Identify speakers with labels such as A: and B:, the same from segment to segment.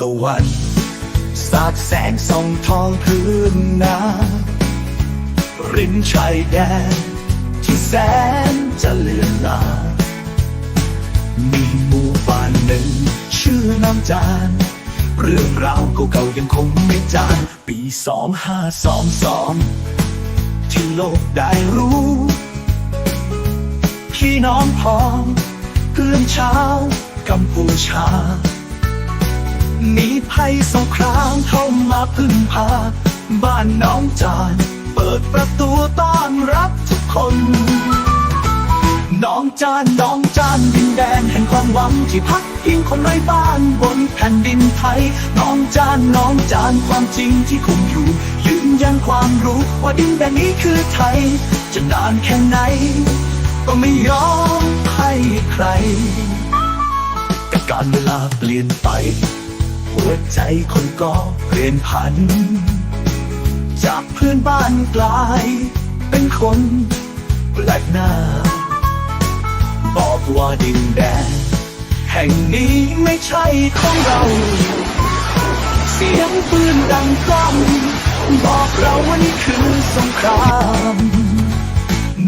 A: ตะวันสาดแสงส่องทองพื้นนาริมชายแดนที่แสนจะเลือนลา มีหมู่บ้านหนึ่งชื่อน้ำจาน เรื่องราวเก่าๆยังคงไม่จางปีสองห้าสองสองที่โลกได้รู้พี่น้องพ้องเพื่อนชาวกัมพูชา สงครามเข้ามาพึ่งพา บ้านน้องจาน เปิดประตูต้อนรับทุกคน น้องจานน้องจานดินแดนแห่งความหวังที่พักพิงคนไร้บ้านบนแผ่นดินไทย น้องจานน้องจานความจริงที่คงอยู่ ยืนยันความรู้ว่าดินแดนนี้คือไทย จะนานแค่ไหน ก็ไม่ยอมให้ใคร แต่การเวลาเปลี่ยนไป หัวใจคนก็เปลี่ยนผัน จากเพื่อนบ้านกลาย เป็นคนแปลกหน้า บอกว่าดินแดน แห่งนี้ไม่ใช่ของเรา เสียงปืนดังก้องบอกเราว่านี่คือสงคราม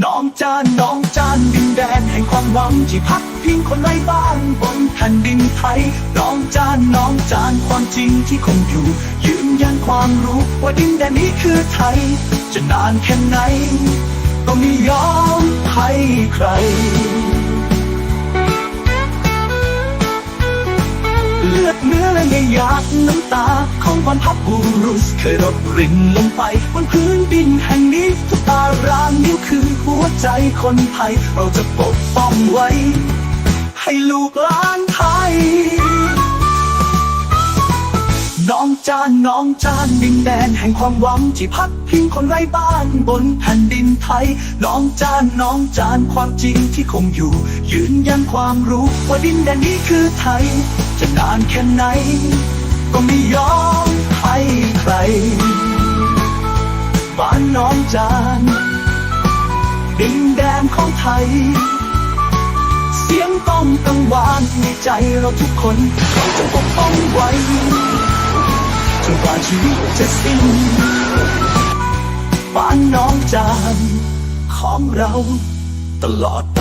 A: น้องจานน้องจานดินแดนแห่งความหวังที่พักพิงคนไร้บ้านบนแผ่นดิน ไทยน้องจานน้องจานความจริงที่คงอยู่ ยืนยันความรู้ว่าดินแดนนี้คือไทย จะนานแค่ไหน ก็ไม่ยอมให้ใคร เลือดเนื้อและหยาดน้ำตา ของบรรพบุรุษเคยรดรินลงไปบนพื้นดินแห่งนี้ทุกตารางนิ้วคือหัวใจคนไทย เราจะปกป้องไว้ ให้ลูกหลาน น้องจานดินแดนแห่งความหวังที่พักพิงคนไร้บ้านบนแผ่นดินไทย น้องจานน้องจานความจริงที่คงอยู่ ยืนยันความรู้ว่าดินแดนนี้คือไทย จะนานแค่ไหน ก็ไม่ยอมให้ใคร บ้านน้องจานดินแดนของไทย เสียงต้องกังวานในใจเราทุกคนเราจะปกป้องไว้ จนกว่าชีวิตจะสิ้นบ้านน้องจานของเราตลอดไป